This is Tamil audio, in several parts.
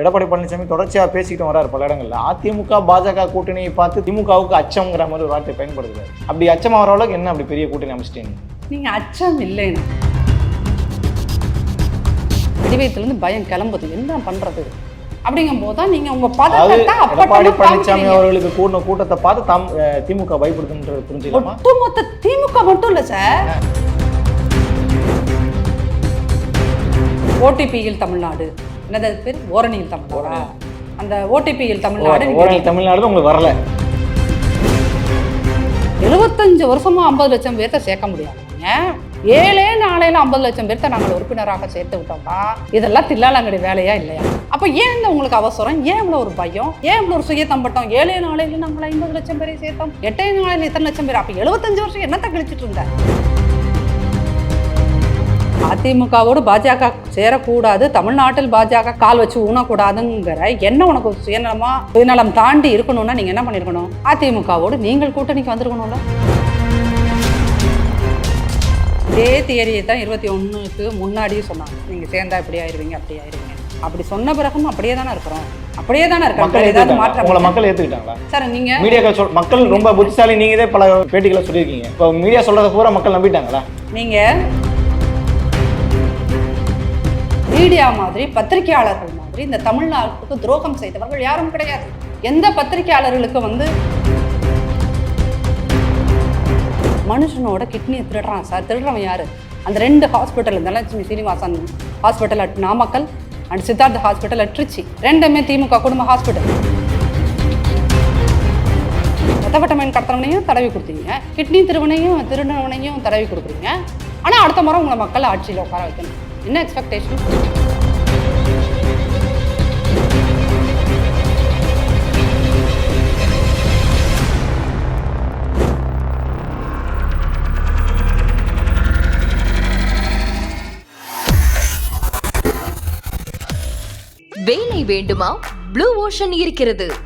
எடப்பாடி பழனிசாமி தொடர்ச்சியாக பேசிக்கிட்டு வராரு பல இடங்கள்ல. அதிமுக பாஜக கூட்டணியை பார்த்து திமுகவுக்கு அச்சம்ங்கிற மாதிரி ஒரு வார்த்தை பயன்படுத்துறாரு. அப்படி அச்சம் வர அளவுக்கு என்ன அப்படி பெரிய கூட்டணி அமைச்சிட்டீங்க? நீங்க அச்சம் இல்லைன்னா. வடிவயத்துலேருந்து பயம் கிளம்புது. என்ன பண்றது? அப்படிங்கும் போது தான் நீங்க உங்க அதாவது பதட்டத்தை எடப்பாடி பழனிசாமி. அவர்களுக்கு கூடின கூட்டத்தை பார்த்து தாம் திமுக பயப்படுதுன்றது புரிஞ்சுக்கலாமா ஒட்டுமொத்த திமுக மட்டும் இல்ல சார். ஓடிபியில் தமிழ்நாடு. என்னது அது பேர்? ஓரணியில் தமிழ்நாடு அந்த ஓடிபியில் தமிழ்நாடு ஓரளவு தமிழ்நாடு உங்களுக்கு வரல. எழுபத்தஞ்சு வருஷமா ஐம்பது லட்சம் பேர்த்த சேர்க்க முடியாதுங்க ஏழே நாளையில ஐம்பது லட்சம் பேர்த்த நாங்கள் உறுப்பினராக சேர்த்து விட்டோம்னா இதெல்லாம் தில்லாலங்கடி வேலையா இல்லையா? அப்ப ஏன் இந்த உங்களுக்கு அவசரம்? ஏன் இவ்வளவு ஒரு பயம்? ஏன் இவ்வளவு ஒரு சுயத்தம்பட்டம் ஏழே நாளையில நாங்கள் ஐம்பது லட்சம் பேரை சேர்த்தோம். எட்டே நாளையில இத்தனை லட்சம் பேர்? அப்ப எழுபத்தஞ்சு வருஷம் என்னத்தை கழிச்சிட்டு இருந்த? அதிமுகவோடு பாஜக சேரக்கூடாது தமிழ்நாட்டில் பாஜக கால் வச்சு ஊனக்கூடாதுங்கிற என்ன உனக்கு சுயநலமா சுயநலம் தாண்டி இருக்கணும்னா நீங்க என்ன பண்ணிருக்கணும்? அதிமுகவோடு நீங்கள் கூட்டணிக்கு வந்திருக்கணும்ல? இதே தியரியை தான் இருபத்தி ஒண்ணுக்கு முன்னாடியே சொன்னாங்க. நீங்க சேர்ந்தா இப்படி ஆயிருவீங்க அப்படி ஆயிருவீங்க. அப்படி சொன்ன பிறகும் அப்படியே தானே இருக்கிறோம். அப்படியே தானே மக்கள் ஏதாவது ஏத்துக்கிட்டாங்களா? உங்களை மாற்றம் மக்கள் ஏத்துக்கிட்டாங்களா? சார் நீங்க மீடியாக்கள் சொல் மக்கள் ரொம்ப புத்திசாலி நீங்க இதே பல பேட்டிகளை சொல்லியிருக்கீங்க. இப்போ மீடியா சொல்றத பூரா மக்கள் நம்பிட்டாங்களா? நீங்க மீடியா மாதிரி பத்திரிகையாளர்கள் மாதிரி இந்த தமிழ்நாட்டுக்கு துரோகம் செய்தவர்கள் யாரும் கிடையாது. எந்த பத்திரிகையாளர்களுக்கு வந்து மனுஷனோட கிட்னியை திருடுறான் சார்? திருடுறவன் யாரு? அந்த ரெண்டு hospital Dhanalakshmi Srinivasan hospital at Namakkal and Siddharth hospital at Trichy. ரெண்டுமே திமுக குடும்ப ஹாஸ்பிட்டல் ரத்தவட்டமயன் கடத்தவனையும் தடவி கொடுத்தீங்க. கிட்னி திருவனையும் திருநவனையும் தடவி கொடுக்குறீங்க. ஆனால் அடுத்த முறை உங்களை மக்கள் ஆட்சியில் உட்கார வைக்கணும். என்ன எக்ஸ்பெக்டேஷன் வேலை வேண்டுமா? ப்ளூ ஓஷன் இருக்கிறது.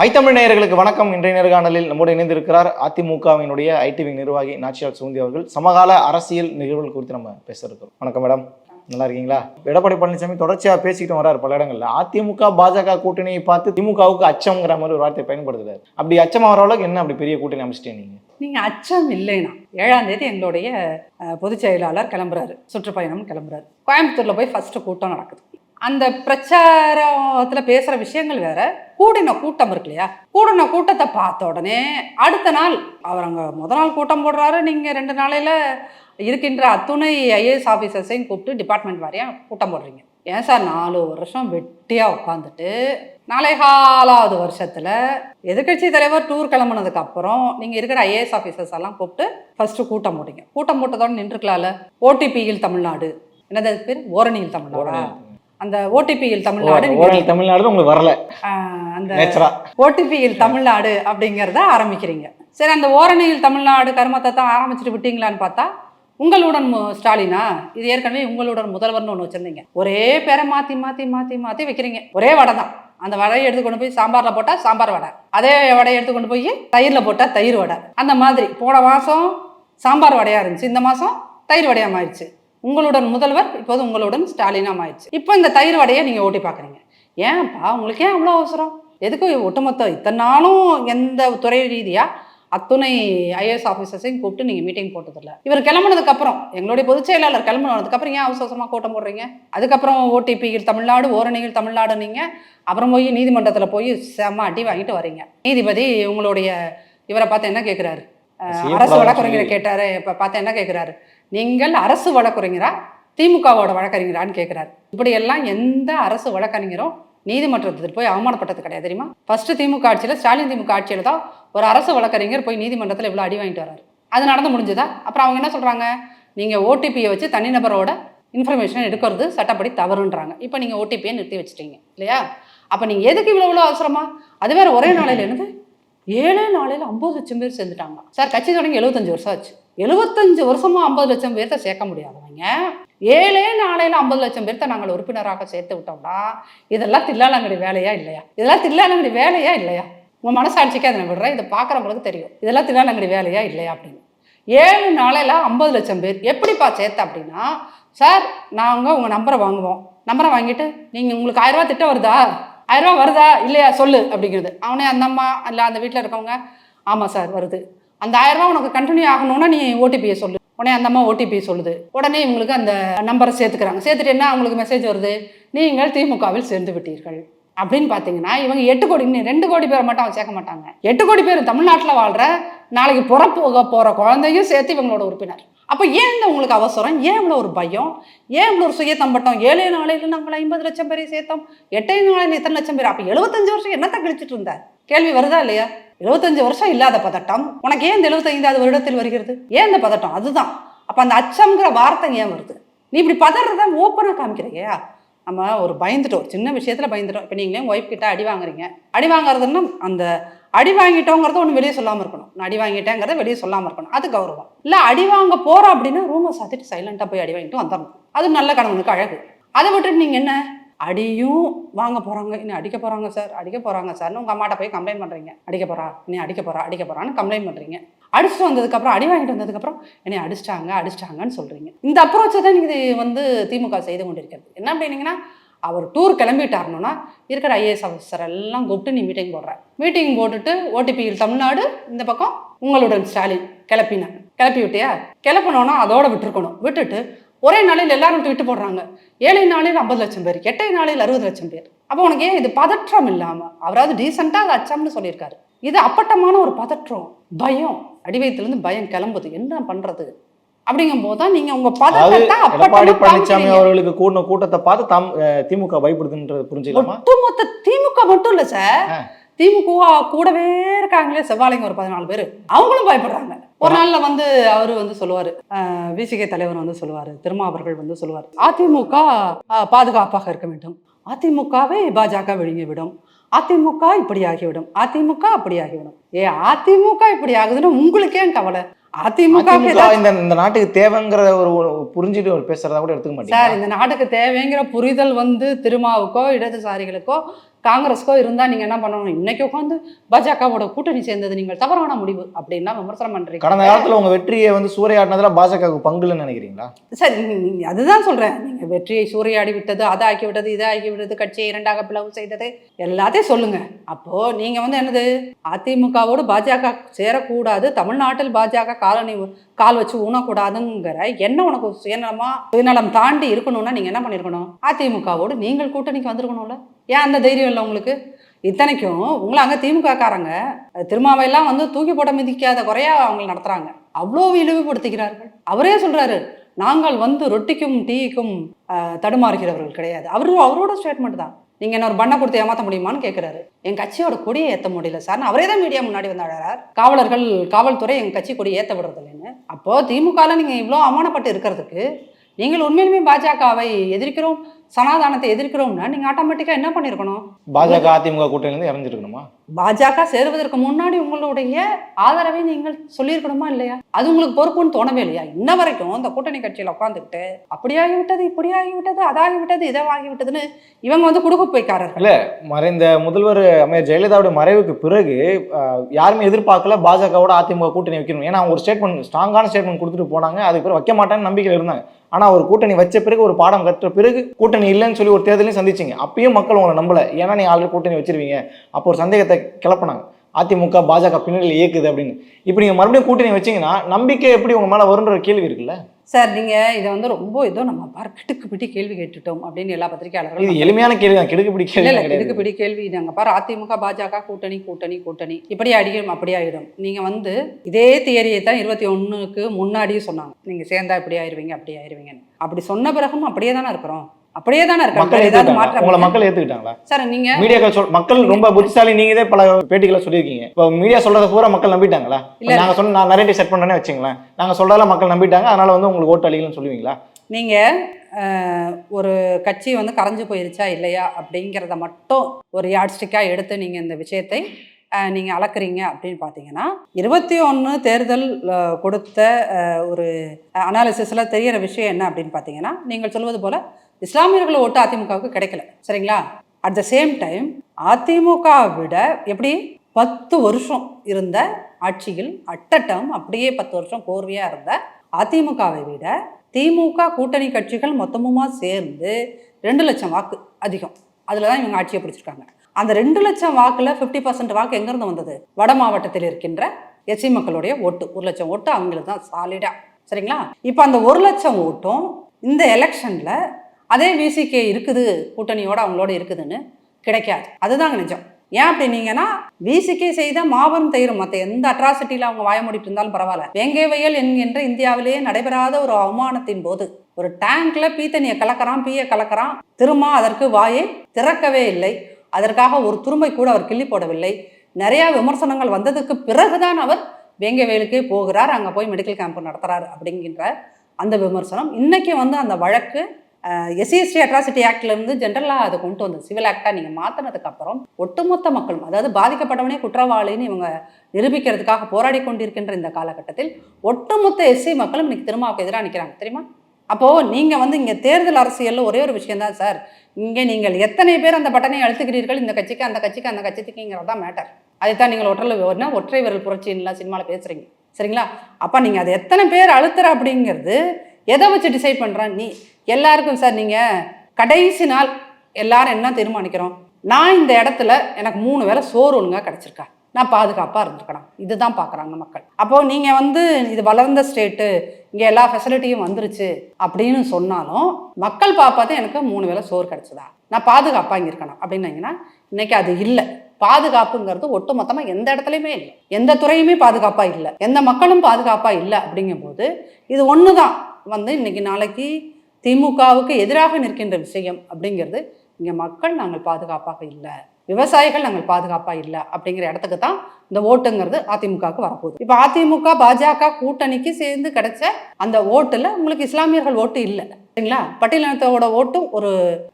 ஐத்தமிழ் நேயர்களுக்கு வணக்கம். இன்றைய நேர்காணலில் நம்மோடு இணைந்திருக்கிறார் அதிமுகவினுடைய ஐடிவி நிர்வாகி நாச்சியால் சுகுந்தி அவர்கள். சமகால அரசியல் நிகழ்வுகள் குறித்து நம்ம பேச இருக்கிறோம் வணக்கம் மேடம். நல்லா இருக்கீங்களா? எடப்பாடி பழனிசாமி தொடர்ச்சியாக பேசிக்கிட்டு வராரு பல இடங்கள்ல. அதிமுக பாஜக கூட்டணியை பார்த்து திமுகவுக்கு அச்சம்ங்கிற மாதிரி ஒரு வார்த்தையை பயன்படுத்துறாரு. அப்படி அச்சம் வர அளவுக்கு என்ன அப்படி பெரிய கூட்டணி அமைச்சிட்டே நீங்க? நீங்க அச்சம் இல்லைனா ஏழாம் தேதி எங்களுடைய பொதுச் செயலாளர் கிளம்புறாரு. சுற்றுப்பயணம் கிளம்புறாரு. கோயம்புத்தூர்ல போய் ஃபர்ஸ்ட் கூட்டம் நடக்குது. அந்த பிரச்சாரத்தில் பேசுகிற விஷயங்கள் வேற. கூடின கூட்டம் இருக்கு இல்லையா? கூடின கூட்டத்தை பார்த்த உடனே அடுத்த நாள் அவர் அங்கே முத நாள் கூட்டம் போடுறாரு. நீங்கள் ரெண்டு நாளையில் இருக்கின்ற அத்துணை ஐஏஎஸ் ஆஃபீஸர்ஸையும் கூப்பிட்டு டிபார்ட்மெண்ட் வாரியா கூட்டம் போடுறீங்க. ஏன் சார்? நாலு வருஷம் வெட்டியாக உட்காந்துட்டு நாளை காலாவது எதிர்கட்சி எதிர்க்கட்சி தலைவர் டூர் கிளம்புனதுக்கு அப்புறம் நீங்கள் இருக்கிற ஐஏஎஸ் ஆஃபீஸர்ஸ் எல்லாம் கூப்பிட்டு ஃபர்ஸ்ட்டு கூட்டம் போட்டீங்க. கூட்டம் போட்டதோட நின்றுக்கலாம்ல. ஓடிபியில் தமிழ்நாடு. என்னது பேர்? ஓரணியில் தமிழ்நாடு? அந்த ஓடிபியில் தமிழ்நாடு தமிழ்நாடு உங்களுக்கு வரல. அந்த ஓடிபியில் தமிழ்நாடு அப்படிங்கிறத ஆரம்பிக்கிறீங்க. சரி அந்த ஓரணியில் தமிழ்நாடு கர்மத்தை தான் ஆரம்பிச்சுட்டு விட்டீங்களான்னு பார்த்தா உங்களுடன் ஸ்டாலினா இது ஏற்கனவே உங்களுடன் முதல்வர்னு ஒன்று வச்சிருந்தீங்க. ஒரே பேரை மாற்றி மாற்றி மாற்றி மாற்றி வைக்கிறீங்க. ஒரே வடை தான். அந்த வடையை எடுத்து கொண்டு போய் சாம்பாரில் போட்டால் சாம்பார் வடை. அதே வடையை எடுத்து கொண்டு போய் தயிரில் போட்டால் தயிர் வடை. அந்த மாதிரி போன மாதம் சாம்பார் வடையாக இருந்துச்சு. இந்த மாதம் தயிர் வடையாக மாறிடுச்சு. உங்களுடன் முதல்வர் இப்போது உங்களுடன் ஸ்டாலினா மாறிடுச்சு இப்போ இந்த தயிர் வடையை நீங்கள் ஓட்டி பார்க்குறீங்க. ஏன்ப்பா உங்களுக்கு ஏன் அவ்வளோ அவசரம்? எதுக்கு ஒட்டுமொத்த இத்தனை நாளும் எந்த துறை ரீதியாக அத்துணை ஐஏஎஸ் ஆஃபீஸர்ஸையும் கூப்பிட்டு நீங்கள் மீட்டிங் போட்டதில்ல? இவர் கிளம்புனதுக்கு அப்புறம் எங்களுடைய பொதுச் செயலாளர் கிளம்புனதுக்கு அப்புறம் ஏன் அவசரமாக கூட்டம் போடுறீங்க? அதுக்கப்புறம் ஓடிபியில் தமிழ்நாடு ஓரணியில் தமிழ்நாடு நீங்கள் அப்புறம் போய் நீதிமன்றத்தில் போய் செம்ம அடி வாங்கிட்டு வரீங்க. நீதிபதி உங்களுடைய இவரை பார்த்து என்ன கேட்குறாரு அரசு வழக்கறிஞரை கேட்டாரு இப்போ பார்த்து என்ன கேட்குறாரு நீங்கள் அரசு வழக்கறிஞரா திமுகவோட வழக்கறிஞரான்னு கேட்குறாரு இப்படியெல்லாம் எந்த அரசு வழக்கறிஞரும் நீதிமன்றத்தில் போய் அவமானப்பட்டது கிடையாது தெரியுமா? ஃபர்ஸ்ட் திமுக ஆட்சியில் ஸ்டாலின் திமுக ஆட்சியில் தான் ஒரு அரசு வழக்கறிஞர் போய் நீதிமன்றத்தில் இவ்வளோ அடி வாங்கிட்டு வராரு அது நடந்து முடிஞ்சதா? அப்புறம் அவங்க என்ன சொல்கிறாங்க நீங்கள் ஓடிபியை வச்சு தனிநபரோட இன்ஃபர்மேஷன் எடுக்கிறது சட்டப்படி தவறுன்றாங்க. இப்போ நீங்கள் ஓடிபியை நிறுத்தி வச்சுட்டீங்க இல்லையா? அப்போ நீங்கள் எதுக்கு இவ்வளோ இவ்வளோ அவசரமா? அது வேறு ஒரே நாளையில் என்னது? ஏழே நாளையில் ஐம்பது லட்சம் பேர் சேர்ந்துட்டாங்க. சார் கட்சி தொடங்கி எழுபத்தஞ்சு வருஷம் ஆச்சு. எழுபத்தஞ்சு வருஷமா ஐம்பது லட்சம் பேர்த்த சேர்க்க முடியாதவங்க. ஏழே நாளையில் ஐம்பது லட்சம் பேர்த்த நாங்கள் உறுப்பினராக சேர்த்து விட்டோம்னா இதெல்லாம் தில்லாலங்கடி வேலையா இல்லையா? இதெல்லாம் தில்லாலங்கடி வேலையா இல்லையா? உங்கள் மனசாட்சிக்கு அதை விடுறேன். இதை பார்க்குறவங்களுக்கு தெரியும். இதெல்லாம் தில்லாலங்கடி வேலையா இல்லையா அப்படின்னு. ஏழு நாளையில் ஐம்பது லட்சம் பேர் எப்படிப்பா சேர்த்த அப்படின்னா சார் நாங்கள் உங்கள் நம்பரை வாங்குவோம். நம்பரை வாங்கிட்டு நீங்கள் உங்களுக்கு ஆயிரரூவா திட்டம் வருதா? ஆயிரரூவா வருதா? இல்லையா? சொல்லு. அப்படிங்கிறது. அவனே அந்த அம்மா இல்லை அந்த வீட்டில் இருக்கவங்க ஆமாம் சார் வருது. அந்த ஆயிரரூவா உனக்கு கண்டினியூ ஆகணும்னா நீ ஓடிபியை சொல்லு. உடனே அந்த அம்மா ஓடிபி சொல்லுது. உடனே இவங்களுக்கு அந்த நம்பரை சேர்த்துக்கிறாங்க. சேர்த்துட்டு என்ன அவங்களுக்கு மெசேஜ் வருது? நீங்கள் திமுகவில் சேர்ந்து விட்டீர்கள். அப்படின்னு பார்த்தீங்கன்னா இவங்க எட்டு கோடி இன்னும் ரெண்டு கோடி பேரை மட்டும் அவன் சேர்க்க மாட்டாங்க. எட்டு கோடி பேர் தமிழ்நாட்டில் வாழ்கிற நாளைக்கு புறப்போக போகிற குழந்தையும் சேர்த்து இவங்களோட உறுப்பினர். அப்போ ஏன் இந்த உங்களுக்கு அவசரம்? ஏன் இவ்வளோ ஒரு பயம்? ஏன் இவ்வளோ ஒரு சுயத்தம்பட்டம் ஏழே நாளையில் நாங்கள் ஐம்பது லட்சம் பேரை சேர்த்தோம். எட்டே நாளையில் எத்தனை லட்சம் பேர்? அப்போ எழுபத்தஞ்சு வருஷம் என்னத்தை கழிச்சிட்டு இருந்த கேள்வி வருதா இல்லையா? எழுபத்தஞ்சு வருஷம் இல்லாத பதட்டம். உனக்கு ஏன் இந்த எழுபத்தைந்தாவது வருடத்தில் வருகிறது? ஏன் இந்த பதட்டம்? அதுதான். அப்போ அந்த அச்சம்ங்கிற வார்த்தை ஏன் வருது? நீ இப்படி பதறத ஓப்பனாக காமிக்கிறையா? நம்ம ஒரு பயந்துட்டோம். சின்ன விஷயத்தில் பயந்துட்டோம். இப்போ நீங்களே ஒய்ஃப் கிட்ட அடி வாங்குறீங்க. அடி வாங்குறதுன்னா அந்த அடி வாங்கிட்டோங்கிறத ஒன்று வெளியே சொல்லாமல் இருக்கணும். நான் அடி வாங்கிட்டேங்கிறத வெளியே சொல்லாமல் இருக்கணும். அது கௌரவம். இல்லை அடி வாங்க போகிறோம் அப்படின்னா ரூமை சாத்திட்டு சைலண்ட்டாக போய் அடி வாங்கிட்டு வந்துடணும். அது நல்ல கணவனுக்கு அழகு. அதை விட்டுட்டு நீங்கள் என்ன? அடியும் வாங்க போகிறாங்க இன்னும் அடிக்க போகிறாங்க சார் அடிக்க போகிறாங்க சார்னு உங்கள் அம்மாட்ட போய் கம்ப்ளைண்ட் பண்ணுறீங்க அடிக்க போகிறா நீ அடிக்க போகிறா அடிக்க போகிறான்னு கம்ப்ளைண்ட் பண்ணுறீங்க அடிச்சுட்டு வந்ததுக்கப்புறம் அடி வாங்கிட்டு வந்ததுக்கப்புறம் என்னை அடிச்சிட்டாங்க அடிச்சிட்டாங்கன்னு சொல்கிறீங்க இந்த அப்ரோச்சை தான் நீங்கள் வந்து திமுக செய்து கொண்டிருக்கிறது. என்ன அப்படின்னீங்கன்னா அவர் டூர் கிளம்பிட்டாருனோன்னா இருக்கிற ஐஏஎஸ் ஆஃபீஸர் எல்லாம் கூப்பிட்டு நீ மீட்டிங் போடுற. மீட்டிங் போட்டுட்டு ஓடிபியில் தமிழ்நாடு இந்த பக்கம் உங்களுடன் ஸ்டாலின் கிளப்பினேன் கிளப்பி விட்டியா கிளப்பினோன்னா அதோட விட்டுருக்கணும். விட்டுட்டு ஒரே நாளில் எல்லாரும் விட்டு போடுறாங்க. ஏழை நாளில் ஐம்பது லட்சம் பேர் எட்டை நாளில் அறுபது லட்சம் பேர். அப்போ உனக்கு ஏன் இது பதற்றம் இல்லாமல் அவராவது டீசெண்டாக அது அச்சம்னு சொல்லியிருக்காரு. இது அப்பட்டமான ஒரு பதற்றம் பயம். அடிவயத்துலேருந்து பயம் கிளம்புது. என்ன பண்ணுறது அப்படிங்கும் போது தான் நீங்கள் உங்கள் அதாவது பதட்டத்தை எடப்பாடி பழனிசாமி. அவர்களுக்கு கூடின கூட்டத்தை பார்த்து தாம் திமுக பயப்படுதுன்றது புரிஞ்சுக்கலாமா? ஒட்டுமொத்த திமுக மட்டும் இல்ல சார். திமுக கூடவே இருக்காங்களே செவ்வாழைங்க ஒரு பதினாலு பேர். அவங்களும் பயப்படுறாங்க. ஒரு நாள்ல வந்து அவரு வந்து சொல்லுவாரு. விசிகே தலைவர் வந்து சொல்லுவாரு. திருமாவர்கள் வந்து சொல்லுவார். அதிமுக பாதுகாப்பாக இருக்க வேண்டும். அதிமுகவை பாஜக விழுங்கி விடும். அதிமுக இப்படி ஆகிவிடும் அதிமுக அப்படி ஆகிவிடும் ஏ அதிமுக இப்படி ஆகுதுன்னு உங்களுக்கு கவலை. அதிமுக இந்த நாட்டுக்கு தேவைங்கிற ஒரு புரிஞ்சுட்டு ஒரு பேசுறதா கூட எடுத்துக்க சார் மாட்டீங்க இந்த நாட்டுக்கு தேவைங்கிற புரிதல் வந்து திருமாவுக்கோ இடதுசாரிகளுக்கோ காங்கிரஸ்க்கோ இருந்தால் நீங்கள் என்ன பண்ணணும்? இன்னைக்கு உட்காந்து பாஜகவோட கூட்டணி சேர்ந்தது நீங்கள் தவறான முடிவு அப்படின்னா விமர்சனம் பண்ணுறீங்க கடந்த காலத்துல உங்க வெற்றியை வந்து சூறையாடினதுல பாஜகவுக்கு பங்குன்னு நினைக்கிறீங்களா? சார் அதுதான் சொல்கிறேன் நீங்கள் வெற்றியை சூறையாடி விட்டது அதை ஆக்கி விட்டது இதை ஆக்கி விட்டது கட்சியை இரண்டாக பிளவு செய்தது எல்லாத்தையும் சொல்லுங்கள் அப்போது நீங்கள் வந்து என்னது? அதிமுகவோடு பாஜக சேரக்கூடாது தமிழ்நாட்டில் பாஜக காலனி கால் வச்சு ஊனக்கூடாதுங்கிற என்ன உனக்கு சுயநலமா சுயநலம் தாண்டி இருக்கணும்னா நீங்கள் என்ன பண்ணியிருக்கணும்? அதிமுகவோடு நீங்கள் கூட்டணிக்கு வந்திருக்கணும்ல. ஏன் அந்த தைரியம் இல்லை உங்களுக்கு? இத்தனைக்கும் உங்களை அங்கே திமுக காரங்க திருமாவையெல்லாம் வந்து தூக்கி போட மிதிக்காத குறையா அவங்க நடத்துகிறாங்க அவ்வளோ இழிவுபடுத்துகிறார்கள் அவரே சொல்கிறாரு நாங்கள் வந்து ரொட்டிக்கும் டீக்கும் தடுமாறுகிறவர்கள் கிடையாது. அவரு அவரோட ஸ்டேட்மெண்ட் தான். நீங்கள் என்ன ஒரு பண்ணை கொடுத்து ஏமாற்ற முடியுமான்னு கேட்குறாரு என் கட்சியோட கொடியை ஏற்ற முடியல சார். அவரே தான் மீடியா முன்னாடி வந்து அழறார். காவலர்கள் காவல்துறை எங்கள் கட்சி கொடி ஏற்ற விடுறது இல்லைன்னு அப்போது திமுகவில் நீங்கள் இவ்வளோ அவமானப்பட்டு இருக்கிறதுக்கு நீங்கள் உண்மையிலுமே பாஜகவை எதிர்க்கிறோம் சனாதானத்தை எதிர்க்கிறோம்னா நீங்கள் ஆட்டோமேட்டிக்காக என்ன பண்ணியிருக்கணும் பாஜக அதிமுக கூட்டணியிலிருந்து இறஞ்சிருக்கணுமா பாஜக சேருவதற்கு முன்னாடி உங்களுடைய ஆதரவை நீங்கள் சொல்லியிருக்கணுமா இல்லையா? அது உங்களுக்கு பொறுப்புன்னு தோணவே இல்லையா? இன்ன வரைக்கும் இந்த கூட்டணி கட்சியில் உட்காந்துக்கிட்டு அப்படியாகி விட்டது இப்படியாகி விட்டது அதாகி விட்டது இதாகி விட்டதுன்னு இவங்க வந்து குடுக்க போய்க்காரர்கள். மறைந்த முதல்வர் அமைச்சர் ஜெயலலிதாவுடைய மறைவுக்கு பிறகு யாருமே எதிர்பார்க்கல பாஜகவோட அதிமுக கூட்டணி வைக்கணும். ஏன்னா அவங்க ஒரு ஸ்டேட்மெண்ட் ஸ்ட்ராங்கான ஸ்டேட்மெண்ட் கொடுத்துட்டு போனாங்க அதுக்கு பிறகு வைக்க மாட்டான்னு நம்பிக்கையில் இருந்தாங்க. ஆனால் ஒரு கூட்டணி வச்ச பிறகு ஒரு பாடம் கற்ற பிறகு கூட்டணி இல்லைன்னு சொல்லி ஒரு தேர்தலையும் சந்திச்சிங்க. அப்பயும் மக்கள் உங்களை நம்பல. ஏன்னா நீ ஆல்ரெடி கூட்டணி வச்சிருவீங்க. அப்போ ஒரு சந்தேகத்தை கிளப்பினாங்க. அதிமுக பாஜக பின்னணியில் இயக்குது அப்படின்னு. இப்போ நீங்கள் மறுபடியும் கூட்டணி வச்சிங்கன்னா நம்பிக்கை எப்படி உங்கள் மேலே வருன்ற கேள்வி இருக்குல்ல? சார் நீங்கள் இதை வந்து ரொம்ப ஏதோ நம்ம பார் கிட்டுக்கு பிடி கேள்வி கேட்டுட்டோம் அப்படின்னு எல்லா பத்திரிகையாளர்களும் எளிமையான கேள்வி தான். கெடுக்கப்பிடி கேள்வி இல்ல கிடையாது. இதுக்கு பிடி கேள்வி. நாங்க பாரு அதிமுக பாஜக கூட்டணி கூட்டணி கூட்டணி. இப்படி அடிக்கும் அப்படி ஆயிடும். நீங்க வந்து இதே தியரியை தான் இருபத்தி ஒண்ணுக்கு முன்னாடியே சொன்னாங்க. நீங்க சேர்ந்தா இப்படி ஆயிருவீங்க அப்படி ஆயிருவீங்கன்னு. அப்படி சொன்ன பிறகும் அப்படியே தானே இருக்கிறோம். அப்படியே தானே வேற ஏதாவது ஏத்துக்கிட்டாங்க உங்களை மாற்றம் மக்கள் ஏத்துக்கிட்டாங்களா? சார் நீங்க மீடியாக்கள் சொல் மக்கள் ரொம்ப புத்திசாலி நீங்க இதே பல பேட்டிகளை சொல்லியிருக்கீங்க. இப்போ மீடியா சொல்றத பூரா மக்கள் நம்பிட்டாங்களா? இல்ல. நாங்க சொன்ன நான் நிறைய செட் பண்ணேன்னு வச்சுங்களேன். நாங்க சொல்றதெல்லாம் மக்கள் நம்பிட்டாங்க. அதனால வந்து உங்களுக்கு ஓட்டு அளிக்கலன்னு சொல்லுவீங்களா? நீங்க ஒரு கட்சி வந்து கரைஞ்சு போயிருச்சா இல்லையா அப்படிங்கிறத மட்டும் ஒரு யாட்ஸ்டிக்காக எடுத்து நீங்க இந்த விஷயத்தை நீங்கள் அளக்குறீங்க அப்படின்னு பார்த்தீங்கன்னா இருபத்தி ஒன்று தேர்தல் கொடுத்த ஒரு அனாலிசிஸில் தெரியிற விஷயம் என்ன அப்படின்னு பார்த்தீங்கன்னா நீங்கள் சொல்வது போல் இஸ்லாமியர்கள் ஓட்டு அதிமுகவுக்கு கிடைக்கல. சரிங்களா? அட் த சேம் டைம் அதிமுகவை விட எப்படி பத்து வருஷம் இருந்த ஆட்சியில் அட்டட்டம் அப்படியே பத்து வருஷம் கோர்வையாக இருந்த அதிமுகவை விட திமுக கூட்டணி கட்சிகள் மொத்தமுமா சேர்ந்து ரெண்டு லட்சம் வாக்கு அதிகம். அதில் தான் இவங்க ஆட்சியை பிடிச்சிருக்காங்க. அந்த ரெண்டு லட்சம் வாக்கில் ஃபிஃப்டி பர்சன்ட் வாக்கு எங்கேருந்து வந்தது? வட மாவட்டத்தில் இருக்கின்ற எஸ்சி மக்களுடைய ஓட்டு. ஒரு லட்சம் ஓட்டு அவங்களுக்கு தான் சாலிடாக சரிங்களா? இப்போ அந்த ஒரு லட்சம் ஓட்டும் இந்த எலெக்ஷனில் அதே விசிகே இருக்குது கூட்டணியோட அவங்களோட இருக்குதுன்னு கிடைக்காது. அதுதாங்க நிஜம். ஏன் அப்படின்னீங்கன்னா விசிகே செய்த மாபெரும் தயிரும் மற்ற எந்த அட்ராசிட்டியில் அவங்க வாய முடிட்டு இருந்தாலும் பரவாயில்ல. வேங்கை வயல் என்கின்ற இந்தியாவிலேயே நடைபெறாத ஒரு அவமானத்தின் போது ஒரு டேங்க்ல பீத்தனியை கலக்கிறான் பீயை கலக்கிறான் திரும்ப அதற்கு வாயை திறக்கவே இல்லை. அதற்காக ஒரு துரும்பை கூட அவர் கிள்ளி போடவில்லை. நிறையா விமர்சனங்கள் வந்ததுக்கு பிறகுதான் அவர் வேங்கை வயலுக்கே போகிறார் அங்கே போய் மெடிக்கல் கேம்ப் நடத்துகிறார் அப்படிங்கின்ற அந்த விமர்சனம். இன்னைக்கு வந்து அந்த வழக்கு எஸ்சிஎஸ்டி அட்ராசிட்டி ஆக்ட்லேருந்து ஜென்ரலாக அதை கொண்டு வந்தது. சிவில் ஆக்டாக நீங்கள் மாற்றினதுக்கு அப்புறம் ஒட்டுமொத்த மக்களும் அதாவது பாதிக்கப்பட்டவனே குற்றவாளின்னு இவங்க நிரூபிக்கிறதுக்காக போராடி கொண்டிருக்கின்ற இந்த காலகட்டத்தில் ஒட்டுமொத்த எஸ்சி மக்களும் இன்னைக்கு திருமாவுக்கு எதிராக நிற்கிறாங்க தெரியுமா? அப்போது நீங்கள் வந்து இங்கே தேர்தல் அரசியலில் ஒரே ஒரு விஷயந்தான் சார். இங்கே நீங்கள் எத்தனை பேர் அந்த பட்டனை அழுத்துகிறீர்கள்? இந்த கட்சிக்கு அந்த கட்சிக்கு அந்த கட்சிக்குங்கிறது தான் மேட்டர் அதைத்தான் நீங்கள் ஒற்றல் ஒன்றா ஒற்றை விரல் புரட்சின்லாம் சினிமாவில் பேசுகிறீங்க சரிங்களா? அப்போ நீங்கள் அதை எத்தனை பேர் அழுத்துற அப்படிங்கிறது எதை வச்சு டிசைட் பண்ணுறான் நீ எல்லாருக்கும் சார் நீங்கள் கடைசி நாள் எல்லாரும் என்ன தீர்மானிக்கிறோம்? நான் இந்த இடத்துல எனக்கு மூணு வேளை சோறு ஒழுங்காக கிடச்சிருக்கா. நான் பாதுகாப்பாக இருந்திருக்கணும். இதுதான் பார்க்குறாங்க மக்கள். அப்போது நீங்கள் வந்து இது வளர்ந்த ஸ்டேட்டு இங்கே எல்லா ஃபெசிலிட்டியும் வந்துருச்சு அப்படின்னு சொன்னாலும் மக்கள் பார்ப்பாதான் எனக்கு மூணு வேளை சோறு கிடச்சதா? நான் பாதுகாப்பாக இங்கே இருக்கணும் அப்படின்னீங்கன்னா இன்னைக்கு அது இல்லை. பாதுகாப்புங்கிறது ஒட்டு மொத்தமாக எந்த இடத்துலையுமே இல்லை. எந்த துறையுமே பாதுகாப்பாக இல்லை. எந்த மக்களும் பாதுகாப்பாக இல்லை அப்படிங்கும்போது இது ஒன்று தான் வந்து இன்னைக்கு நாளைக்கு திமுகவுக்கு எதிராக நிற்கின்ற விஷயம் அப்படிங்கிறது இங்கே மக்கள் நாங்கள் பாதுகாப்பாக இல்லை விவசாயிகள் நாங்கள் பாதுகாப்பாக இல்லை அப்படிங்கிற இடத்துக்கு தான் இந்த ஓட்டுங்கிறது அதிமுகவுக்கு வரப்போகுது. இப்போ அதிமுக பாஜக கூட்டணிக்கு சேர்ந்து கிடைச்ச அந்த ஓட்டுல உங்களுக்கு இஸ்லாமியர்கள் ஓட்டு இல்லை சரிங்களா? பட்டியலினத்தோட ஓட்டும் ஒரு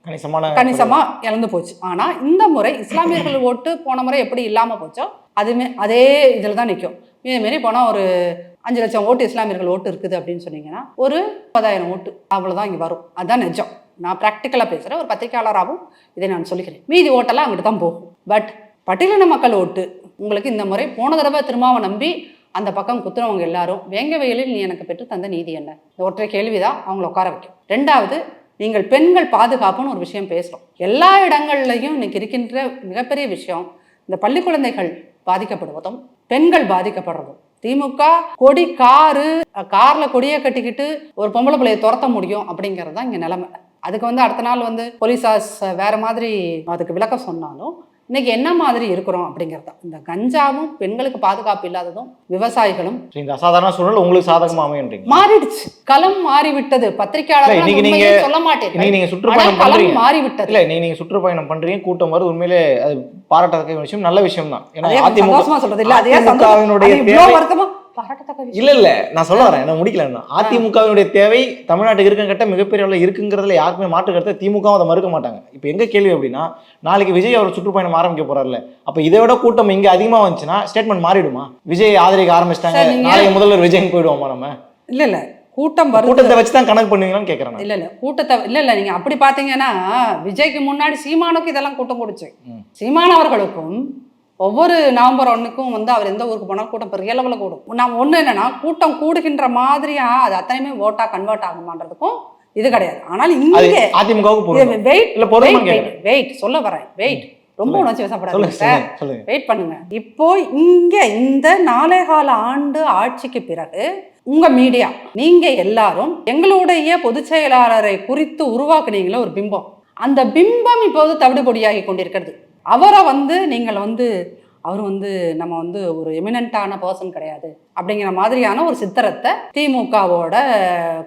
கணிசமான கணிசமா இழந்து போச்சு. ஆனா இந்த முறை இஸ்லாமியர்கள் ஓட்டு போன முறை எப்படி இல்லாம போச்சோ அதுமே அதே இதில் தான் நிற்கும் இதேமாரி போனால் ஒரு அஞ்சு லட்சம் ஓட்டு இஸ்லாமியர்கள் ஓட்டு இருக்குது அப்படின்னு சொன்னீங்கன்னா ஒரு முப்பதாயிரம் ஓட்டு அவ்வளோதான் இங்கே வரும். அதுதான் நிஜம். நான் ப்ராக்டிக்கலாக பேசுகிறேன் ஒரு பத்திரிகையாளராகவும் இதை நான் சொல்லிக்கிறேன் மீதி ஓட்டெல்லாம் அங்கிட்டு தான் போகும். பட் பட்டியலின மக்கள் ஓட்டு உங்களுக்கு இந்த முறை போன தடவை திருமாவை நம்பி அந்த பக்கம் குத்துறவங்க எல்லாரும் வேங்க வயலில் நீ எனக்கு பெற்று தந்த நீதி என்ன? இந்த ஒற்றை கேள்விதான் அவங்கள உட்கார வைக்கும். ரெண்டாவது நீங்கள் பெண்கள் பாதுகாப்புன்னு ஒரு விஷயம் பேசுகிறோம் எல்லா இடங்கள்லையும் இன்னைக்கு இருக்கின்ற மிகப்பெரிய விஷயம் இந்த பள்ளி குழந்தைகள் பாதிக்கப்படுவதும் பெண்கள் பாதிக்கப்படுறதும். திமுக கொடி காரு கார்ல கொடியை கட்டிக்கிட்டு ஒரு பொம்பளை பிள்ளையை துரத்த முடியும் அப்படிங்கிறது தான் இங்கே நிலைமை. அதுக்கு வந்து அடுத்த நாள் வந்து போலீஸார்ஸ் வேற மாதிரி அதுக்கு விளக்கம் சொன்னாலும் இன்னைக்கு என்ன மாதிரி இருக்கிறோம் அப்படிங்கிறது. இந்த கஞ்சாவும் பெண்களுக்கு பாதுகாப்பு இல்லாததும் விவசாயிகளும் இந்த அசாதாரண சூழல் உங்களுக்கு சாதகமா அமையன்றீங்க. மாறிடுச்சு. களம் மாறிவிட்டது. இல்ல, பத்திரிகையாளர்கள் இன்னைக்கு நீங்க- சொல்ல மாட்டேன். நீங்க சுற்றுப்பயணம் பண்றீங்க. மாறிவிட்டது. இல்ல நீங்க சுற்றுப்பயணம் பண்றீங்க கூட்டம் வருது. உண்மையிலே அது பாராட்டத்தக்க விஷயம் நல்ல விஷயம் தான். ஏன்னா அதே அதிமுக சொல்றது இல்ல. அதே வருத்தமா பாராட்டத்தக்க இல்ல இல்ல. நான் சொல்ல வரேன். நான் முடிக்கல. அதிமுகவினுடைய தேவை தமிழ்நாட்டுக்கு இருக்க கட்ட மிகப்பெரிய அளவில் இருக்குங்கிறதுல யாருக்குமே மாற்று கருத்து திமுக அதை மறுக்க மாட்டாங்க. இப்போ எங்க கேள்வி அப்படின்னா நாளைக்கு விஜய் அவர் சுற்றுப்பயணம் ஆரம்பிக்க போறாருல அப்ப இதை விட கூட்டம் இங்க அதிகமா வந்துச்சுன்னா ஸ்டேட்மெண்ட் மாறிடுமா? விஜய் ஆதரிக்க ஆரம்பிச்சிட்டாங்க. நாளைக்கு முதல்வர் விஜய்க்கு போயிடுவோமா நம்ம? இல்ல இல்ல. கூட்டம் வருது. கூட்டத்தை வச்சு தான் கணக்கு பண்ணுவீங்களான்னு கேட்கறேன். இல்ல இல்ல. கூட்டத்தை இல்ல இல்ல. நீங்க அப்படி பாத்தீங்கன்னா விஜய்க்கு முன்னாடி சீமானுக்கு இதெல்லாம் கூட்டம் கொடுச்சு. சீமான் அவர்களுக்கும் ஒவ்வொரு நவம்பர் ஒன்றுக்கும் வந்து அவர் எந்த ஊருக்கு போனாலும் கூட்டம் பெரிய லெவலில் கூடும். நான் ஒன்று என்னன்னா கூட்டம் கூடுகின்ற மாதிரியா அது அத்தனையுமே ஓட்டா கன்வெர்ட் ஆகுமான்றதுக்கும் இது கிடையாது. ஆனால் இங்கே பொருந்தும் வெயிட் வெயிட் சொல்ல வரேன். வெயிட் ரொம்ப. உணர்ச்சி வசப்படாது வெயிட் பண்ணுங்க. இப்போ இங்க இந்த நாலே கால ஆண்டு ஆட்சிக்கு பிறகு உங்க மீடியா நீங்க எல்லாரும் எங்களுடைய பொதுச் செயலாளரை குறித்து உருவாக்குனீங்களே ஒரு பிம்பம். அந்த பிம்பம் இப்போது தவிடுபொடியாகி கொண்டிருக்கிறது. அவரை வந்து நீங்கள் வந்து அவர் வந்து நம்ம வந்து ஒரு எமினண்டான பர்சன் கிடையாது. அப்படிங்கிற மாதிரியான ஒரு சித்திரத்தை திமுகவோட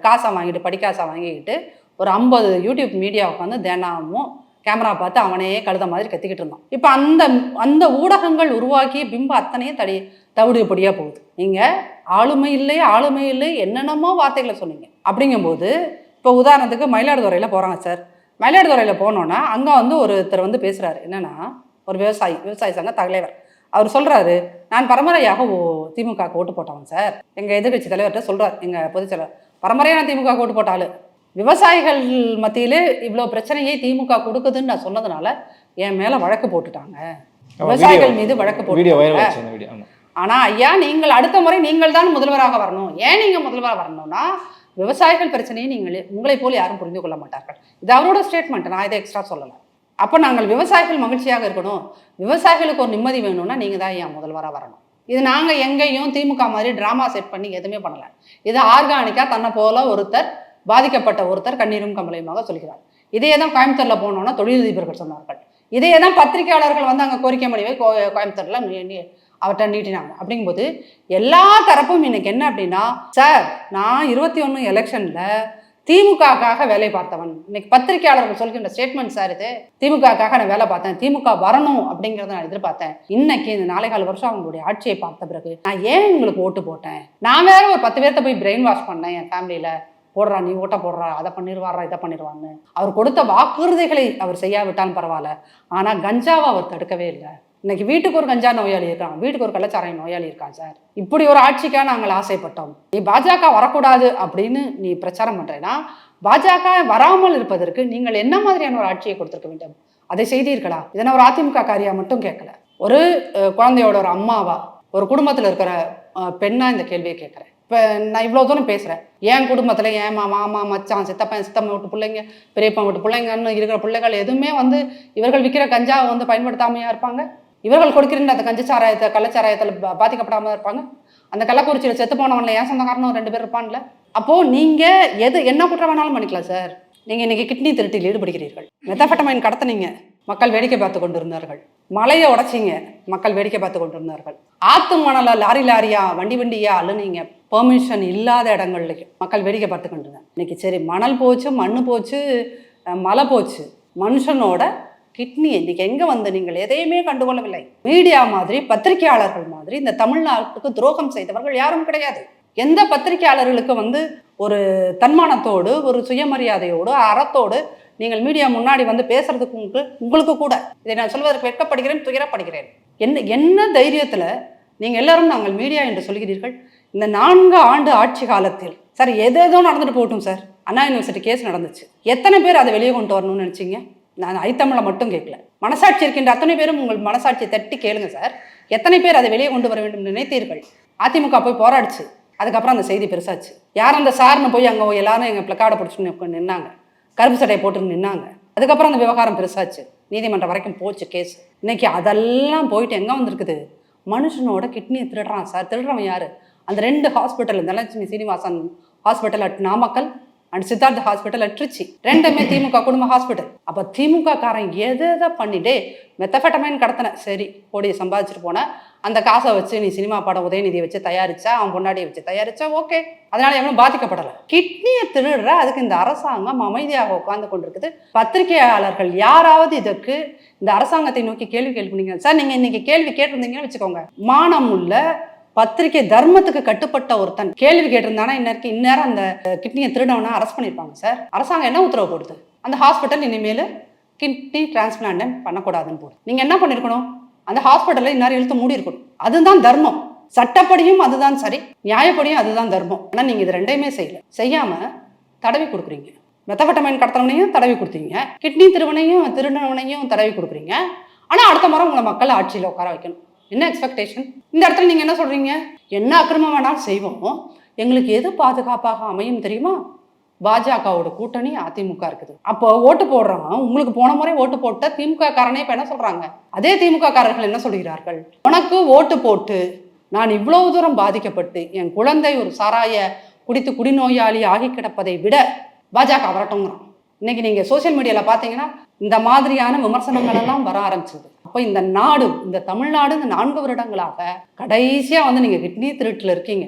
காசை வாங்கிட்டு படிக்காசை வாங்கிக்கிட்டு ஒரு ஐம்பது யூடியூப் மீடியா உட்காந்து தினமும் கேமரா பார்த்து அவனே கழுத மாதிரி கத்திக்கிட்டு இருந்தான். இப்போ அந்த அந்த ஊடகங்கள் உருவாக்கிய பிம்ப அத்தனையும் தடி தவிடுபடியாக போகுது. நீங்கள் ஆளுமை இல்லை ஆளுமை இல்லை என்னென்னமோ வார்த்தைகளை சொன்னீங்க. அப்படிங்கும்போது இப்போ உதாரணத்துக்கு மயிலாடுதுறையில் போகிறாங்க சார். மயிலாடுதுறையில் போனோன்னா அங்கே வந்து ஒருத்தர் வந்து பேசுகிறாரு என்னன்னா ஒரு விவசாயி விவசாய சங்க தலைவர். அவர் சொல்றாரு நான் பரம்பரையாக ஓ திமுக ஓட்டு போட்டவன் சார். எங்க எதிர்க்கட்சி தலைவர்கிட்ட சொல்றாரு எங்க பொதுச் செயலர் பரம்பரையாக நான் திமுக ஓட்டு போட்டாலு விவசாயிகள் மத்தியிலே இவ்வளோ பிரச்சனையை திமுக கொடுக்குதுன்னு நான் சொன்னதுனால என் மேல வழக்கு போட்டுட்டாங்க. விவசாயிகள் மீது வழக்கு வீடியோ வைரல் போட்டு ஆச்சு அந்த வீடியோ ஆமா. ஆனா ஐயா நீங்கள் அடுத்த முறை நீங்கள் தான் முதல்வராக வரணும். ஏன் நீங்க முதல்வராக வரணும்னா விவசாயிகள் பிரச்சனையை நீங்கள் உங்களை போல யாரும் புரிந்து கொள்ள மாட்டார்கள். இது அவரோட ஸ்டேட்மெண்ட் நான் இதை எக்ஸ்ட்ரா சொல்லலை. அப்போ நாங்கள் விவசாயிகள் மகிழ்ச்சியாக இருக்கணும். விவசாயிகளுக்கு ஒரு நிம்மதி வேணும்னா நீங்கள் தான் ஏன் முதல்வராக வரணும். இது நாங்கள் எங்கேயும் திமுக மாதிரி ட்ராமா செட் பண்ணி எதுவுமே பண்ணல. இது ஆர்கானிக்காக தன்னை போல ஒருத்தர் பாதிக்கப்பட்ட ஒருத்தர் கண்ணீரும் கம்பளையுமாக சொல்கிறார். இதே தான் கோயம்புத்தூரில் போனோன்னா தொழிலதிபர்கள் சொன்னார்கள். இதே தான் பத்திரிகையாளர்கள் வந்து அங்கே கோரிக்கை மொழிவை கோ கோயம்புத்தூர்ல அவர்கிட்ட நீட்டினாங்க. அப்படிங்கும்போது எல்லா தரப்பும் இன்னைக்கு என்ன அப்படின்னா சார் நான் இருபத்தி ஒன்று எலெக்ஷனில் திமுகக்காக வேலை பார்த்தவன். இன்னைக்கு பத்திரிகையாளர்கள் சொல்கின்ற ஸ்டேட்மெண்ட் சார் இது. திமுகக்காக நான் வேலை பார்த்தேன். திமுக வரணும் அப்படிங்கிறத நான் எதிர்பார்த்தேன். இன்னைக்கு இந்த நாலேகால் வருஷம் அவங்களுடைய ஆட்சியை பார்த்த பிறகு நான் ஏன் உங்களுக்கு ஓட்டு போட்டேன்? நான் வேற ஒரு பத்து பேர்த்த போய் பிரெயின் வாஷ் பண்ணேன் என் ஃபேமிலியில் போடுறா நீ ஓட்ட போடுறா அதை பண்ணிடுவாரா இதை பண்ணிடுவான்னு. அவர் கொடுத்த வாக்குறுதிகளை அவர் செய்யாவிட்டாலும் பரவாயில்ல. ஆனால் கஞ்சாவை அவர் தடுக்கவே இல்லை. இன்னைக்கு வீட்டுக்கு ஒரு கஞ்சா நோயாளி இருக்கான் வீட்டுக்கு ஒரு கள்ளச்சாராய நோயாளி இருக்கான் சார். இப்படி ஒரு ஆட்சிக்காக நாங்கள் ஆசைப்பட்டோம். நீ பாஜக வரக்கூடாது அப்படின்னு நீ பிரச்சாரம் பண்ணுறேன்னா பாஜக வராமல் இருப்பதற்கு நீங்கள் என்ன மாதிரியான ஒரு ஆட்சியை கொடுத்துருக்க வேண்டும்? அதை செய்தீர்களா? இதை ஒரு அதிமுக காரியா மட்டும் கேட்கல. ஒரு குழந்தையோட ஒரு அம்மாவா ஒரு குடும்பத்தில் இருக்கிற பெண்ணா இந்த கேள்வியை கேட்குறேன். இப்போ நான் இவ்வளோ தூரம் பேசுகிறேன் என் குடும்பத்தில் ஏன் மாமா மச்சான் சித்தப்பன் சித்தம்மா வீட்டு பிள்ளைங்க பெரியப்பா வீட்டு பிள்ளைங்கன்னு இருக்கிற பிள்ளைகள் எதுவுமே வந்து இவர்கள் விற்கிற கஞ்சாவை வந்து பயன்படுத்தாமையா இருப்பாங்க? இவர்கள் கொடுக்கிற அந்த கஞ்சச்சாராயத்தை கள்ளச்சாராயத்தில் பாதிக்கப்படாமல் இருப்பாங்க. அந்த கள்ளக்குறிச்சியில் செத்து போனவன்ல ஏன் சொந்தக்காரனும் ரெண்டு பேர் இருப்பான்ல? அப்போ நீங்க எது என்ன குற்றம் வேணாலும் பண்ணிக்கலாம் சார் நீங்க இன்னைக்கு கிட்னி திருட்டில் ஈடுபடுகிறீர்கள். மெத்தபட்டமைன் கடத்தினீங்க. மக்கள் வேடிக்கை பார்த்து கொண்டிருந்தார்கள். மலையை உடைச்சிங்க. மக்கள் வேடிக்கை பார்த்து கொண்டிருந்தார்கள். ஆத்து மணல லாரி லாரியா வண்டி வண்டியா அள்ளுனீங்க. பெர்மிஷன் இல்லாத இடங்கள்லையும் மக்கள் வேடிக்கை பார்த்து கொண்டிருந்தாங்க. இன்னைக்கு சரி மணல் போச்சு மண்ணு போச்சு மலை போச்சு. மனுஷனோட கிட்னி இன்னைக்கு எங்கே வந்து நீங்கள் எதையுமே கண்டுகொள்ளவில்லை. மீடியா மாதிரி பத்திரிகையாளர்கள் மாதிரி இந்த தமிழ்நாட்டுக்கு துரோகம் செய்தவர்கள் யாரும் கிடையாது. எந்த பத்திரிகையாளர்களுக்கு வந்து ஒரு தன்மானத்தோடு ஒரு சுயமரியாதையோடு அறத்தோடு நீங்கள் மீடியா முன்னாடி வந்து பேசுறதுக்கு உங்களுக்கு உங்களுக்கு கூட இதை நான் சொல்வதற்கு வெட்கப்படுகிறேன் துயரப்படுகிறேன். என்ன என்ன தைரியத்தில் நீங்கள் எல்லாரும் நாங்கள் மீடியா என்று சொல்கிறீர்கள்? இந்த நான்கு ஆண்டு ஆட்சி காலத்தில் சார் எது எதோ நடந்துட்டு போகட்டும் சார். அண்ணா யூனிவர்சிட்டி கேஸ் நடந்துச்சு. எத்தனை பேர் அதை வெளியே கொண்டு வரணும்னு நினைச்சீங்க? நான் அடித்தமிழை மட்டும் கேட்கல. மனசாட்சி இருக்கின்ற அத்தனை பேரும் உங்கள் மனசாட்சியை தட்டி கேளுங்க சார் எத்தனை பேர் அதை வெளியே கொண்டு வர வேண்டும் நினைத்தீர்கள்? அதிமுக போய் போராடிச்சு. அதுக்கப்புறம் அந்த செய்தி பெருசாச்சு. யார் அந்த சார்னு போய் அங்கே எல்லாரும் எங்கள் பிளக்காடை பிடிச்சிட்டு நின்னாங்க. கருப்பு சட்டையை போட்டுன்னு நின்னாங்க. அதுக்கப்புறம் அந்த விவகாரம் பெருசாச்சு. நீதிமன்றம் வரைக்கும் போச்சு கேஸ் இன்னைக்கு அதெல்லாம் போயிட்டு எங்கே வந்திருக்குது? மனுஷனோட கிட்னியை திருடுறான் சார் திருடுறவன் யார்? அந்த ரெண்டு hospital Dhanalakshmi Srinivasan hospital at Namakkal and Siddharth hospital at Trichy ரெண்டுமே திமுக குடும்ப ஹாஸ்பிட்டல் அப்போ திமுக காரன் எதை எதை பண்ணிட்டு மெத்தஃபெட்டமைன் கடத்தின சரி கோடியை சம்பாதிச்சுட்டு போன அந்த காசை வச்சு நீ சினிமா படம் உதயநிதியை வச்சு தயாரிச்சா அவன் பொண்டாடியை வச்சு தயாரிச்சா ஓகே அதனால எவனும் பாதிக்கப்படலை கிட்னியை திருடுற அதுக்கு இந்த அரசாங்கம் அமைதியாக உட்கார்ந்து கொண்டிருக்குது பத்திரிகையாளர்கள் யாராவது இதற்கு இந்த அரசாங்கத்தை நோக்கி கேள்வி கேள்வினீங்க சார் நீங்க இன்னைக்கு கேள்வி கேட்டிருந்தீங்கன்னு வச்சுக்கோங்க மானம் உள்ள பத்திரிகை தர்மத்துக்கு கட்டுப்பட்ட ஒருத்தன். கேள்வி கேட்டிருந்தானா இன்னைக்கு இந்நேரம் அந்த கிட்னியை திருடவனா அரெஸ்ட் பண்ணியிருப்பாங்க சார். அரசாங்கம் என்ன உத்தரவு போடுது? அந்த ஹாஸ்பிட்டல் இனிமேல் கிட்னி டிரான்ஸ்பிளான்ட் பண்ணக்கூடாதுன்னு போடு நீங்கள் என்ன பண்ணியிருக்கணும் அந்த ஹாஸ்பிட்டலில் இந்நேரம் எழுத்து மூடி இருக்கணும். அதுதான் தர்மம். சட்டப்படியும் அதுதான் சரி நியாயப்படியும் அதுதான் தர்மம். ஆனால் நீங்கள் இது ரெண்டையுமே செய்யல. செய்யாமல் தடவி கொடுக்குறீங்க. மெத்தபட்டமைன் கடத்தவனையும் தடவி கொடுத்தீங்க. கிட்னி திருவனையும் திருநவனையும் தடவி கொடுக்குறீங்க. ஆனால் அடுத்த முறை உங்களை மக்கள் ஆட்சியில் உட்கார வைக்கணும். என்ன எக்ஸ்பெக்டேஷன் இந்த இடத்துல நீங்கள் என்ன சொல்கிறீங்க என்ன அக்கிரமம் வேணாலும் செய்வோம். எங்களுக்கு எது பாதுகாப்பாக அமையும் தெரியுமா? பாஜகவோட கூட்டணி அதிமுக இருக்குது. அப்போ ஓட்டு போடுறவன் உங்களுக்கு போன முறை ஓட்டு போட்ட திமுக காரனே இப்போ என்ன சொல்கிறாங்க அதே திமுக காரர்கள் என்ன சொல்கிறார்கள்? உனக்கு ஓட்டு போட்டு நான் இவ்வளவு தூரம் பாதிக்கப்பட்டு என் குழந்தை ஒரு சாராய குடித்து குடிநோயாளி ஆகி கிடப்பதை விட பாஜக வரட்டுங்கிறான் இன்னைக்கு நீங்கள் சோஷியல் மீடியாவில் பார்த்தீங்கன்னா இந்த மாதிரியான விமர்சனங்கள் எல்லாம் வர ஆரம்பிச்சது. அப்போ இந்த நாடு இந்த தமிழ்நாடு இந்த நான்கு வருடங்களாக கடைசியாக வந்து நீங்கள் கிட்னி திருட்டில் இருக்கீங்க.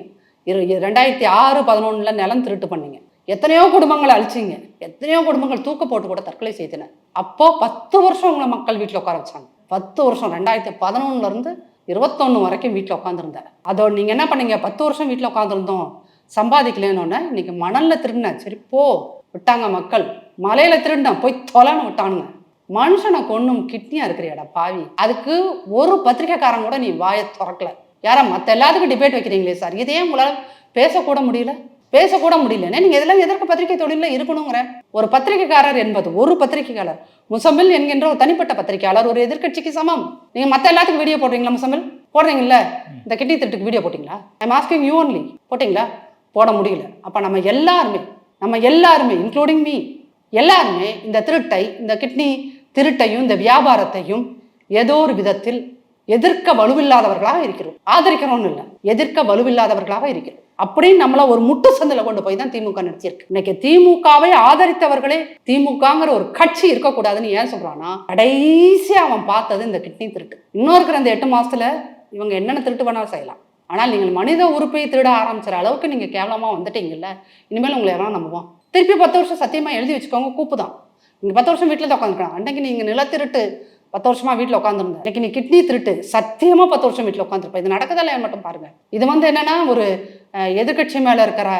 இரு ரெண்டாயிரத்தி ஆறு பதினொன்றில் நிலம் திருட்டு பண்ணீங்க. எத்தனையோ குடும்பங்களை அழிச்சிங்க. எத்தனையோ குடும்பங்கள் தூக்க போட்டு கூட தற்கொலை செய்தன அப்போ பத்து வருஷம் உங்களை மக்கள் வீட்டில் உட்கார வச்சாங்க. பத்து வருஷம் ரெண்டாயிரத்தி பதினொன்னுல இருந்து இருபத்தொன்னு வரைக்கும் வீட்டில் உட்காந்துருந்தேன் அதோ நீங்க என்ன பண்ணீங்க? பத்து வருஷம் வீட்டில் உட்காந்துருந்தோம் சம்பாதிக்கலன்னு இன்னைக்கு மணல்ல திருடினேன் சரி போ. விட்டாங்க மக்கள். மலையில திருடினேன். போய் தொலைன்னு விட்டானுங்க. மனுஷனை கொன்னும் கிட்னியா இருக்கிறியாடா பாவி. அதுக்கு ஒரு பத்திரிக்கைக்காரன் கூட நீ வாயை திறக்கல. யாரா மற்ற எல்லாத்துக்கும் டிபேட் வைக்கிறீங்களே சார் இதே உங்களால் பேசக்கூட முடியல. பேசக்கூட முடியலன்னா நீங்க இதெல்லாம் எதற்கு பத்திரிகை தொழில இருக்கணுங்கிற ஒரு பத்திரிகைக்காரர் என்பது ஒரு பத்திரிகையாளர் முசம்பில் என்கின்ற ஒரு தனிப்பட்ட பத்திரிகையாளர் ஒரு எதிர்க்கட்சிக்கு சமம். நீங்க மற்ற எல்லாத்துக்கும் வீடியோ போடுறீங்களா முசம்பில் போடுறீங்கல்ல? இந்த கிட்னி திருட்டுக்கு வீடியோ போட்டிங்களா? ஐம் ஆஸ்கிங் யூ ஒன்லி போட்டிங்களா? போட முடியல. அப்ப நம்ம எல்லாருமே நம்ம எல்லாருமே இன்க்ளூடிங் மீ எல்லாருமே இந்த திருட்டை இந்த கிட்னி திருட்டையும் இந்த வியாபாரத்தையும் ஏதோ ஒரு விதத்தில் எதிர்க்க வலுவில்லாதவர்களாக இருக்கிறோம். ஆதரிக்கிறோம்னு இல்லை. எதிர்க்க வலுவில்லாதவர்களாக இருக்கிறோம். அப்படின்னு நம்மள ஒரு முட்டு சந்தில கொண்டு போய் தான் திமுக நடத்தியிருக்கு இன்னைக்கு திமுகவை ஆதரித்தவர்களே திமுகங்கிற ஒரு கட்சி இருக்கக்கூடாதுன்னு ஏன் சொல்றான்னா கடைசியா அவன் பார்த்தது இந்த கிட்னி திருட்டு. இன்னும் இருக்கிற இந்த எட்டு மாசத்துல இவங்க என்னென்ன திருட்டு வேணாலும் செய்யலாம். ஆனால் நீங்கள் மனித உறுப்பை திருட ஆரம்பிச்சிற அளவுக்கு நீங்கள் கேவலமாக வந்துட்டீங்கல்ல இனிமேல் உங்களை யாரும் நம்புவோம். திருப்பி பத்து வருஷம் சத்தியமாக எழுதி வச்சுக்கோங்க கூப்பு தான் நீங்கள் பத்து வருஷம் வீட்டில் உட்காந்துக்கலாம் அன்றைக்கு நீங்கள் நிலத்திருட்டு பத்து வருஷமா வீட்டில் உட்காந்துருந்தேன் இன்னைக்கு நீ கிட்னி திருட்டு சத்தியமாக பத்து வருஷம் வீட்டில் உட்காந்துருப்பேன் இது நடக்குதா மட்டும் பாருங்கள் இது வந்து என்னன்னா ஒரு எதிர்கட்சி எதிர்க்கட்சி மேலே இருக்கிற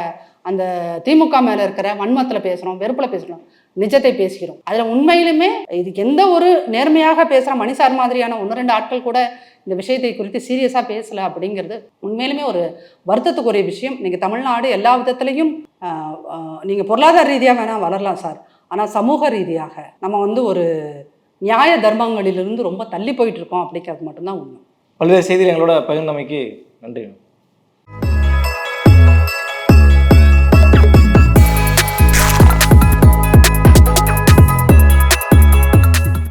அந்த திமுக மேலே இருக்கிற வன்மத்தில் பேசுகிறோம் வெறுப்பில் பேசுகிறோம் நிஜத்தை பேசுகிறோம் அதில் உண்மையிலுமே இதுக்கு எந்த ஒரு நேர்மையாக பேசுகிற மணிசார் மாதிரியான ஒன்று ரெண்டு ஆட்கள் கூட இந்த விஷயத்தை குறித்து சீரியஸாக பேசலை அப்படிங்கிறது உண்மையிலுமே ஒரு வருத்தத்துக்குரிய விஷயம். நீங்கள் தமிழ்நாடு எல்லா விதத்துலேயும் நீங்கள் பொருளாதார ரீதியாக வேணால் வளரலாம் சார். ஆனால் சமூக ரீதியாக நம்ம வந்து ஒரு நியாய தர்மங்களிலிருந்து ரொம்ப தள்ளி போயிட்டு இருக்கோம் அப்படிங்கிறது மட்டும்தான் உண்மை. பல்வேறு செய்திகள் எங்களோட பகிர்ந்தமைக்கு நன்றி